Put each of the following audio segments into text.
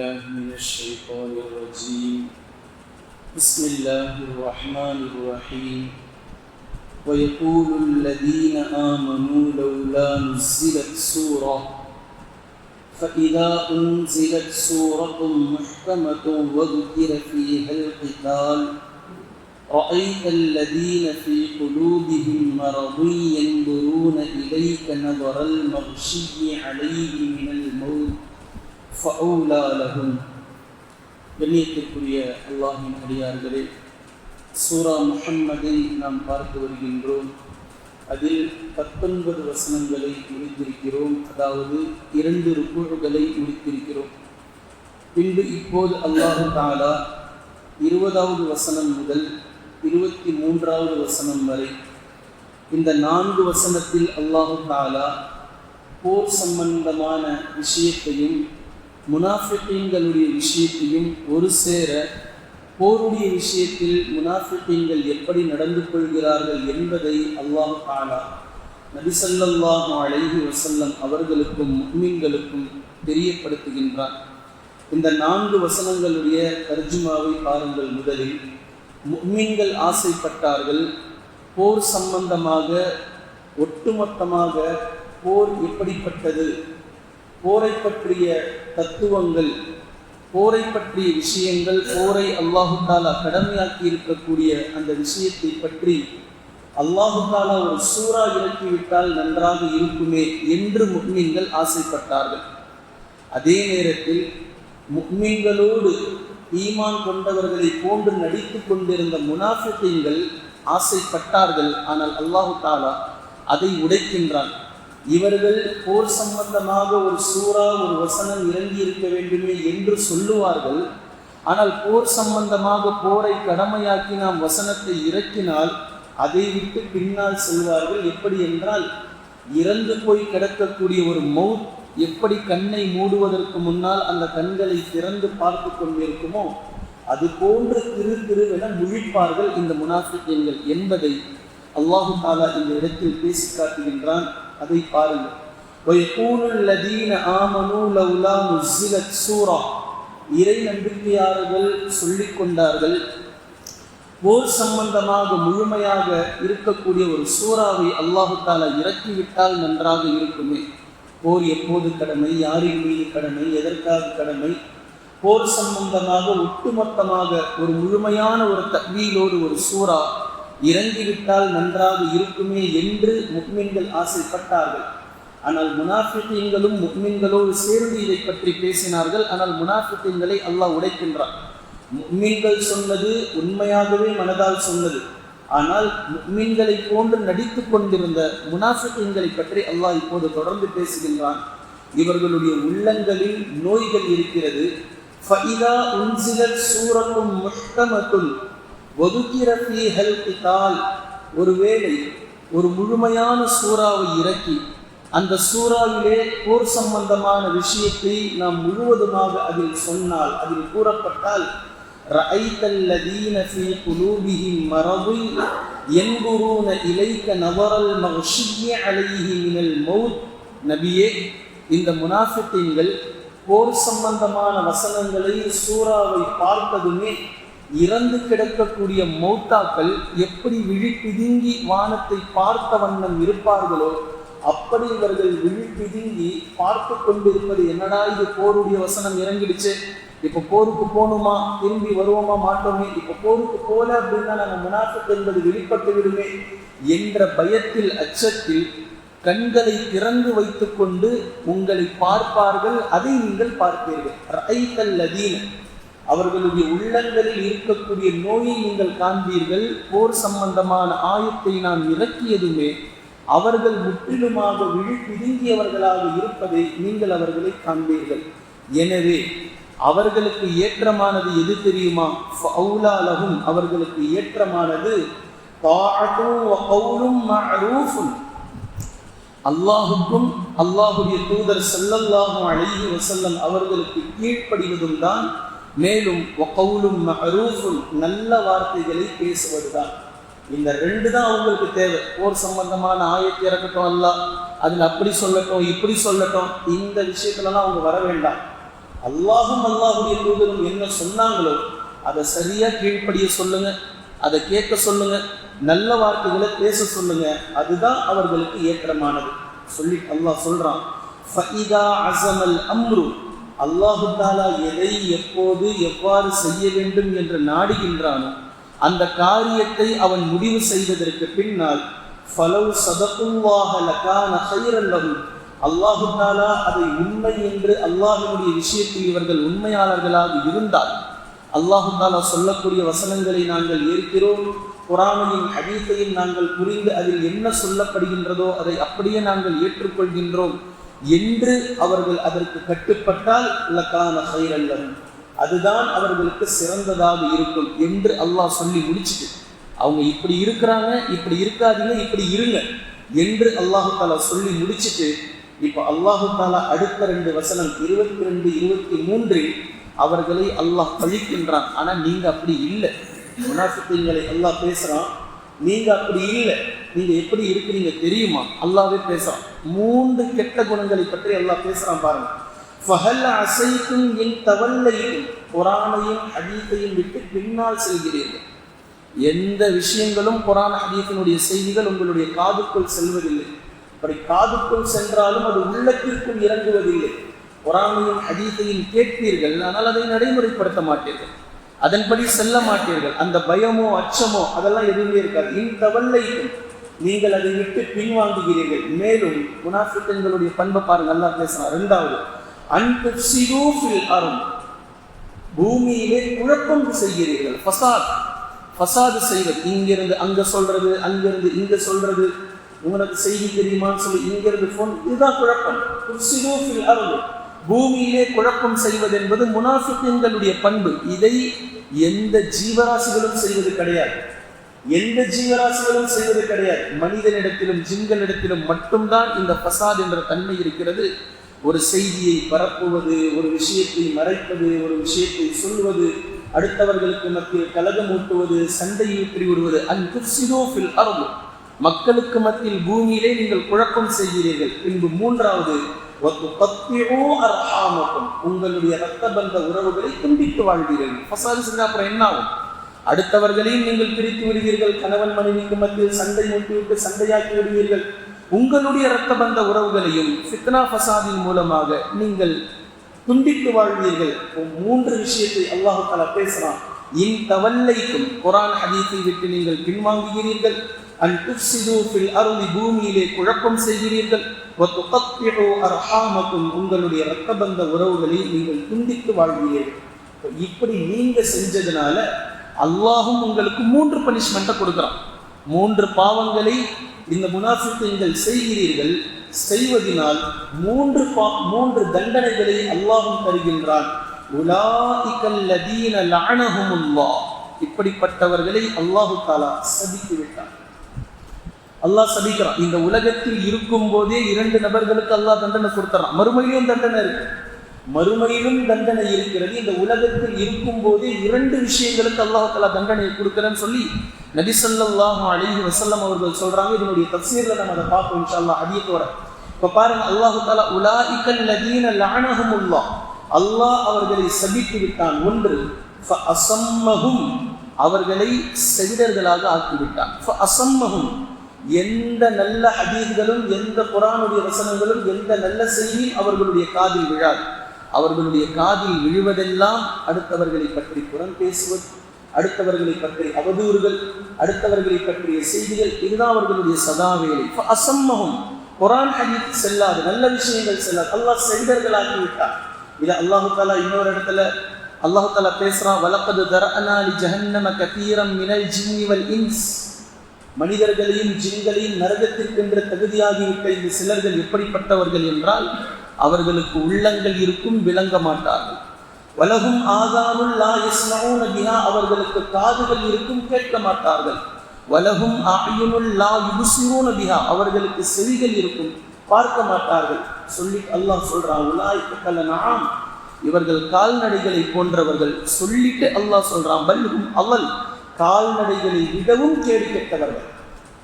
بالله من الشيطان الرجيم. بسم الله الرحمن الرحيم. ويقول الذين آمنوا لولا نزلت سورة فإذا أنزلت سورة محكمة وذكر فيها القتال رأيت الذين في قلوبهم مرض ينظرون إليك نظر المغشي عليه من الموت. ஃபவுலாலகும் வெளியத்திற்குரிய அல்லாஹின் அடியார்களே சூரா முஹம்மதை நாம் பார்த்து வருகின்றோம். அதில் பத்தொன்பது வசனங்களை முடித்திருக்கிறோம். அதாவது இரண்டு ருக்குகளை முடித்திருக்கிறோம். பின்பு இப்போது அல்லாஹு தாலா இருபதாவது வசனம் முதல் இருபத்தி மூன்றாவது வசனம் வரை இந்த நான்கு வசனத்தில் அல்லாஹு தாலா போர் சம்பந்தமான விஷயத்தையும் முனாஃபிக்கீன்களுடைய விஷயத்தையும் ஒரு சேர போருடைய விஷயத்தில் முனாஃபிக்கீன்கள் எப்படி நடந்து கொள்கிறார்கள் என்பதை அல்லாஹ் தாலா நபிசல்லாஹு அலைஹி வசல்லம் அவர்களுக்கும் முக்மீன்களுக்கும் தெரியப்படுத்துகின்றார் இந்த நான்கு வசனங்களுடைய தர்ஜுமாவை பாருங்கள் முதலில். முக்மீன்கள் ஆசைப்பட்டார்கள். போர் சம்பந்தமாக ஒட்டுமொத்தமாக போர் எப்படிப்பட்டது? போரை பற்றிய தத்துவங்கள் போரை பற்றிய விஷயங்கள் போரை அல்லாஹு தாலா கடமையாக்கி இருக்கக்கூடிய அந்த விஷயத்தை பற்றி அல்லாஹு தாலா ஒரு சூறா இறக்கிவிட்டால் நன்றாக இருக்குமே என்று முக்மீன்கள் ஆசைப்பட்டார்கள். அதே நேரத்தில் முக்மீன்களோடு ஈமான் கொண்டவர்களை போன்று நடித்து கொண்டிருந்த முனாஃபிகீன்கள் ஆசைப்பட்டார்கள். ஆனால் அல்லாஹு தாலா அதை உடைக்கின்றான். இவர்கள் போர் சம்பந்தமாக ஒரு சூறா ஒரு வசனம் இறங்கி இருக்க வேண்டுமே என்று சொல்லுவார்கள். ஆனால் போர் சம்பந்தமாக போரை கடமையாக்கி நாம் வசனத்தை இறக்கினால் அதை விட்டு பின்னால் செல்வார்கள். எப்படி என்றால் இறந்து போய் கிடக்கக்கூடிய ஒரு மவுத் எப்படி கண்ணை மூடுவதற்கு முன்னால் அந்த கண்களை திறந்து பார்த்து கொண்டிருக்குமோ அது போன்று திரு திருவென முழிப்பார்கள் இந்த முனாஃபிக்கங்கள் என்பதை அல்லாஹு தாலா இந்த இடத்தில் பேசி காட்டுகின்றான். அதை பாருங்கள் وَيَقُولُ الَّذِينَ آمَنُوا لَوْلَا نُزِّلَتْ سُورَةٌ இறை நம்பிக்கையாளர்கள் சொல்லிக் கொண்டார்கள் போர் சம்பந்தமாக முழுமையாக இருக்கக்கூடிய ஒரு சூறாவை அல்லாஹு தாலா இறக்கிவிட்டால் நன்றாக இருக்குமே போர் எப்போது கடமை யாரின் மீது கடமை எதற்காக கடமை போர் சம்பந்தமாக ஒட்டுமொத்தமாக ஒரு முழுமையான ஒரு தக்வீலோடு ஒரு சூறா இறங்கிவிட்டால் நன்றாக இருக்குமே என்று முக்மின்கள் ஆசைப்பட்டார்கள். ஆனால் முனாஃபித்தீன்களும் முக்மின்களோடு சேர்ந்து இதை பற்றி பேசினார்கள். ஆனால் முனாஃபித்தீன்களை அல்லாஹ் உடைக்கின்றார் முக்மின்கள் சொன்னது உண்மையாகவே மனதால் சொன்னது. ஆனால் முக்மின்களை போன்று நடித்து கொண்டிருந்த முனாஃபித்தீன்களை பற்றி அல்லாஹ் இப்போது தொடர்ந்து பேசுகின்றான். இவர்களுடைய உள்ளங்களில் நோய்கள் இருக்கிறது. ஃபைதா உன்சிலத் சூரத்தும் முஷ்டமத்துன் ஒதுக்கிறீஹல் ஒருவேளை ஒரு முழுமையான சூறாவை இறக்கி அந்த சூறாவிலே போர் சம்பந்தமான விஷயத்தை நாம் முழுவதுமாக அதில் சொன்னால் அதில் கூறப்பட்டால் ரஐத்தல்லதீன ஃபீ குலூபிஹிம் மரபு என்குரூன இலைக்க நவரல் மஹ்ஷிய அலைஹி மினல் மௌத். நபியே இந்த முனாஃபித்தீன்கள் போர் சம்பந்தமான வசனங்களை சூறாவை பார்த்ததுமே இறந்து கிடக்கக்கூடிய மௌத்தாக்கள் எப்படி விழிப்பிதுங்கி வானத்தை பார்த்த வண்ணம் இருப்பார்களோ அப்படி இவர்கள் விழிப்பிதுங்கி பார்த்து கொண்டிருப்பது என்னடா இது? போருடைய வசனம் இறங்கிடுச்சு. இப்ப போருக்கு போகணுமா? திரும்பி வருவோமா? மாட்டோமே. இப்ப போருக்கு போல அப்படின்னா நம்ம முனாஃபிக் என்பது வெளிப்பட்டு விடுமே என்ற பயத்தில் அச்சத்தில் கண்களை திறந்து வைத்துக்கொண்டு உங்களை பார்ப்பார்கள். அதை நீங்கள் பார்ப்பீர்கள். ரைத்தல் அதீன அவர்களுடைய உள்ளங்களில் இருக்கக்கூடிய நோயை நீங்கள் காண்பீர்கள். போர் சம்பந்தமான ஆயத்தை நான் இறக்கியதுமே அவர்கள் முற்றிலுமாக விழி பிதுங்கியவர்களாக இருப்பதை நீங்கள் அவர்களை காண்பீர்கள். எனவே அவர்களுக்கு ஏற்றமானது எது தெரியுமா? ஃபவுலாலகும் அவர்களுக்கு ஏற்றமானது அல்லாஹுக்கும் அல்லாஹுடைய தூதர் செல்லல்லாஹும் அழகி வசல்லம் அவர்களுக்கு கீழ்ப்படிவதும் தான் மேலும் ஒக்கவுலும் மஹரூஃபுல் நல்ல வார்த்தைகளை பேசுவதுதான். இந்த ரெண்டு தான் அவங்களுக்கு தேவை. போர் சம்பந்தமான ஆயத்தை இறக்கட்டும் அல்ல அதில் அப்படி சொல்லட்டும் இப்படி சொல்லட்டும் இந்த விஷயத்துலலாம் அவங்க வர வேண்டாம். அல்லாஹும் அல்லாஹுடைய தூதரும் என்ன சொன்னாங்களோ அதை சரியாக கீழ்ப்படிய சொல்லுங்க அதை கேட்க சொல்லுங்க நல்ல வார்த்தைகளை பேச சொல்லுங்க. அதுதான் அவர்களுக்கு ஏற்றமானது. சொல்லி அல்லாஹ் சொல்றான் ஃபஇதா அசமல் அம்ரு அல்லாஹு தாலா எதை எப்போது எவ்வாறு செய்ய வேண்டும் என்று நாடுகின்றானோ அந்த காரியத்தை அவன் முடிவு செய்வதற்கு பின்னால் ஃபலவ் சதகுல்லாஹ லகான ஹைரன் அல்லாஹு தாலா அதை உண்மை என்று அல்லாஹினுடைய விஷயத்தில் இவர்கள் உண்மையாளர்களாக இருந்தால் அல்லாஹு தாலா சொல்லக்கூடிய வசனங்களை நாங்கள் ஏற்கிறோம் குரானையும் ஹதீஸையும் நாங்கள் புரிந்து அதில் என்ன சொல்லப்படுகின்றதோ அதை அப்படியே நாங்கள் ஏற்றுக்கொள்கின்றோம். என்று அவர்கள் அதற்கு கட்டுப்பட்டால் லக்கான ஹைரல்லன் அதுதான் அவர்களுக்கு சிறந்ததாக இருக்கும் என்று அல்லாஹ் சொல்லி முடிச்சுட்டு அவங்க இப்படி இருக்கிறாங்க இப்படி இருக்காதீங்க இப்படி இருங்க என்று அல்லாஹு தாலா சொல்லி முடிச்சுட்டு இப்போ அல்லாஹு தாலா அடுத்த ரெண்டு வசனம் இருபத்தி ரெண்டு இருபத்தி மூன்றில் அவர்களை அல்லாஹ் பழிக்கின்றான் ஆனா நீங்க அப்படி இல்லை. முனாஃபிக்குங்களை அல்லாஹ் பேசுறான். நீங்க அப்படி இல்லை. நீங்க எப்படி இருக்கிறீங்க தெரியுமா? அல்லாவே பேசுறான். மூன்று கெட்ட குணங்களை பற்றி எல்லாம் பேசுகிறான் பாருங்க. ஃபஹல் அசைக்கும் என் தவல்லையும் குரானையும் ஹதீஸையும் விட்டு பின்னால் செல்கிறீர்கள். எந்த விஷயங்களும் குரான் ஹதீஸினுடைய செய்திகள் உங்களுடைய காதுக்குள் செல்வதில்லை. அப்படி காதுக்குள் சென்றாலும் அது உள்ளத்திற்குள் இறங்குவதில்லை. குரானையும் ஹதீஸையும் கேட்பீர்கள் ஆனால் அதை நடைமுறைப்படுத்த மாட்டீர்கள். அதன்படி செல்ல மாட்டீர்கள். அந்த பயமோ அச்சமோ அதெல்லாம் எதுவுமே இருக்காது. இந்த வல்லைக்கும் நீங்கள் அதை விட்டு பின்வாங்குகிறீர்கள். மேலும் முனாஃபிக்கன்களுடைய பண்பை பாருங்க நல்லா பேசலாம் ரெண்டாவது அன்பு அரும். பூமியிலே குழப்பம் செய்கிறீர்கள். ஃபசாத். ஃபசாது செய்வது. இங்கிருந்து அங்க சொல்றது அங்கிருந்து இங்க சொல்றது. உங்களுக்கு செய்தி தெரியுமான்னு சொல்லி இங்கிருந்து போன் இதுதான் குழப்பம். துப்சிதூஃபில் அருள் பூமியிலே குழப்பம் செய்வது என்பது முனாஃபிக்குங்களுடைய பண்பு. இதை எந்த ஜீவராசிகளும் செய்வது கிடையாது. எந்த ஜீவராசிகளும் செய்வது கிடையாது. மனிதனிடத்திலும் ஜிங்களிடத்திலும் மட்டும்தான் இந்த பசாத் என்ற தன்மை இருக்கிறது. ஒரு செய்தியை பரப்புவது ஒரு விஷயத்தை மறைப்பது ஒரு விஷயத்தை சொல்வது அடுத்தவர்களுக்கு மத்தியில் கலகம் ஊட்டுவது சண்டை ஊற்றி விடுவது. அன்பில் அருள் மக்களுக்கு மத்தியில் பூமியிலே நீங்கள் குழப்பம் செய்கிறீர்கள். பின்பு மூன்றாவது உங்களுடைய ரத்த பந்த உறவுகளை துண்டித்து வாழ்வீர்கள். பசாது செஞ்சா அப்புறம் என்ன ஆகும் அடுத்தவர்களையும் நீங்கள் பிரித்து விடுவீர்கள். கணவன் மனைவிக்கு மத்தியில் சண்டை மூட்டிவிட்டு சண்டையாக்கி விடுவீர்கள். உங்களுடைய இரத்த பந்த உறவுகளையும் ஃபித்னா ஃபசாதின் மூலமாக நீங்கள் துண்டித்து வாழ்வீர்கள். மூன்று விஷயத்தை அல்லாஹு தாலா பேசுறான். இன் தவல்லைக்கும் குரான் ஹதீத்தை விட்டு நீங்கள் பின்வாங்குகிறீர்கள். அன் துஃப்சிது ஃபில் அருளி பூமியிலே குழப்பம் செய்கிறீர்கள். அர்ஹாமக்கும் உங்களுடைய இரத்த பந்த உறவுகளை நீங்கள் துண்டித்து வாழ்வீர்கள். இப்படி நீங்க செஞ்சதுனால அல்லாஹும் உங்களுக்கு மூன்று பனிஷ்மெண்ட்டை கொடுக்குறான். மூன்று பாவங்களை இந்த முனாஃபிக்குங்கள் செய்கிறீர்கள். செய்வதனால் மூன்று பா மூன்று தண்டனைகளை அல்லாஹும் தருகின்றான். உலாஇகல்லதீன லஅனஹுமுல்லாஹ். இப்படிப்பட்டவர்களை அல்லாஹு தாலா சபித்து விட்டான். அல்லாஹ் சபிக்கிறான். இந்த உலகத்தில் இருக்கும் போதே இரண்டு நபர்களுக்கு அல்லாஹ் தண்டனை கொடுத்துறான். மறுமையிலும் தண்டனை இருக்கு. மறுமையிலும் தண்டனை இருக்கிறது. இந்த உலகத்தில் இருக்கும் போதே இரண்டு விஷயங்களுக்கு அல்லாஹ் தலா தண்டனை கொடுக்குறேன்னு சொல்லி நபிசல்லாஹு ஸல்லல்லாஹு வசல்லம் அவர்கள் சொல்றாங்க. இதனுடைய தப்சீர்ல நம்ம அதை பார்ப்போம் இன்ஷா அல்லாஹ் ஹதீஸ் வர இப்ப பாருங்க உலா தஆலா நதீன லதீன லஅனஹுமுல்லாஹ் அல்லாஹ் அவர்களை சபித்து விட்டான். ஒன்று ஃபஅஸம்மஹும் அவர்களை செவிடர்களாக ஆக்கிவிட்டான். அசம்மகும் எந்த நல்ல ஹதீர்களும் எந்த குரானுடைய வசனங்களும் எந்த நல்ல செய்தியும் அவர்களுடைய காதில் விழாது. அவர்களுடைய காதில் விழுவதெல்லாம் அடுத்தவர்களை பற்றி புறம் பேசுவது அடுத்தவர்களை பற்றி அவதூறுகள் அடுத்தவர்களை பற்றிய செய்திகள் இதுதான் அவர்களுடைய சதா வேலை. அசம்மகம் குரான் ஹதீத் செல்லாது நல்ல விஷயங்கள் செல்லாது. அல்லாஹ் செவிடர்களாக்கி விட்டார் இது அல்லாஹு தாலா இன்னொரு இடத்துல அல்லாஹு தாலா பேசுறான். வலக்கது தரஅனா லி ஜஹன்னம கத்தீரம் மினல் ஜின்னி இன்ஸ். மனிதர்களையும் ஜின்களையும் நரகத்திற்கென்று தகுதியாகிவிட்ட இந்த சிலர்கள் எப்படிப்பட்டவர்கள் என்றால் அவர்களுக்கு உள்ளங்கள் இருக்கும் விளங்க மாட்டார்கள். வலகும் ஆதானுல் லா யஸ்மஊன பிஹா அவர்களுக்கு காதுகள் இருக்கும் கேட்க மாட்டார்கள். வலகும் அயுனுல் லா யுபுசிரூன பிஹா அவர்களுக்கு செவிகள் இருக்கும் பார்க்க மாட்டார்கள். சொல்லி அல்லாஹ் சொல்றான் உலாய்க்கல்ல இவர்கள் கால்நடைகளை போன்றவர்கள் சொல்லிட்டு அல்லாஹ் சொல்றான் பல்கும் அவள் கால்நடைகளை விடவும் கேடு கெட்டவர்கள்.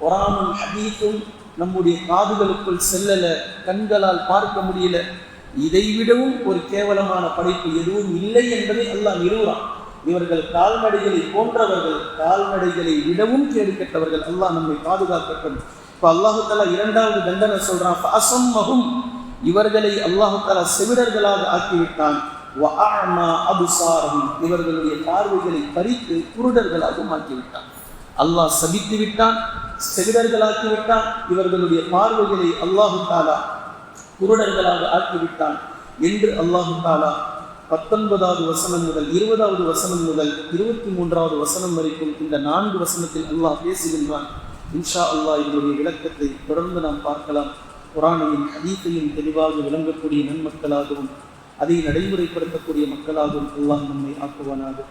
குரானும் ஹதீத்தும் நம்முடைய காதுகளுக்குள் செல்லல கண்களால் பார்க்க முடியல. இதைவிடவும் ஒரு கேவலமான படைப்பு எதுவும் இல்லை என்பதை எல்லாம் நிறுவுறான். இவர்கள் கால்நடைகளை போன்றவர்கள் கால்நடைகளை விடவும் கேடு கெட்டவர்கள் அல்லாஹ் நம்மை பாதுகாக்கட்டும். இப்போ அல்லாஹு தாலா இரண்டாவது தண்டனை சொல்றான் அசம்மகும் இவர்களை அல்லாஹு தாலா செவிடர்களாக ஆக்கிவிட்டான். இவர்களுடைய பார்வைகளை பறித்து குருடர்களாகவும் ஆக்கிவிட்டான். அல்லாஹ் சபித்து விட்டான் செவிடர்களாக்கி விட்டான் இவர்களுடைய பார்வைகளை அல்லாஹு தாலா குருடர்களாக ஆக்கிவிட்டான் என்று அல்லாஹு தாலா பத்தொன்பதாவது வசனம் முதல் இருபதாவது வசனம் முதல் இருபத்தி மூன்றாவது வசனம் வரைக்கும் இந்த நான்கு வசனத்தில் அல்லாஹ் பேசுகின்றான். இன்ஷா அல்லாஹ் இதனுடைய விளக்கத்தை தொடர்ந்து நாம் பார்க்கலாம். குரானையும் ஹதீத்தையும் தெளிவாக விளங்கக்கூடிய நன்மக்களாகவும் அதை நடைமுறைப்படுத்தக்கூடிய மக்களாகவும் அல்லாஹ் நம்மை ஆக்குவானாகும்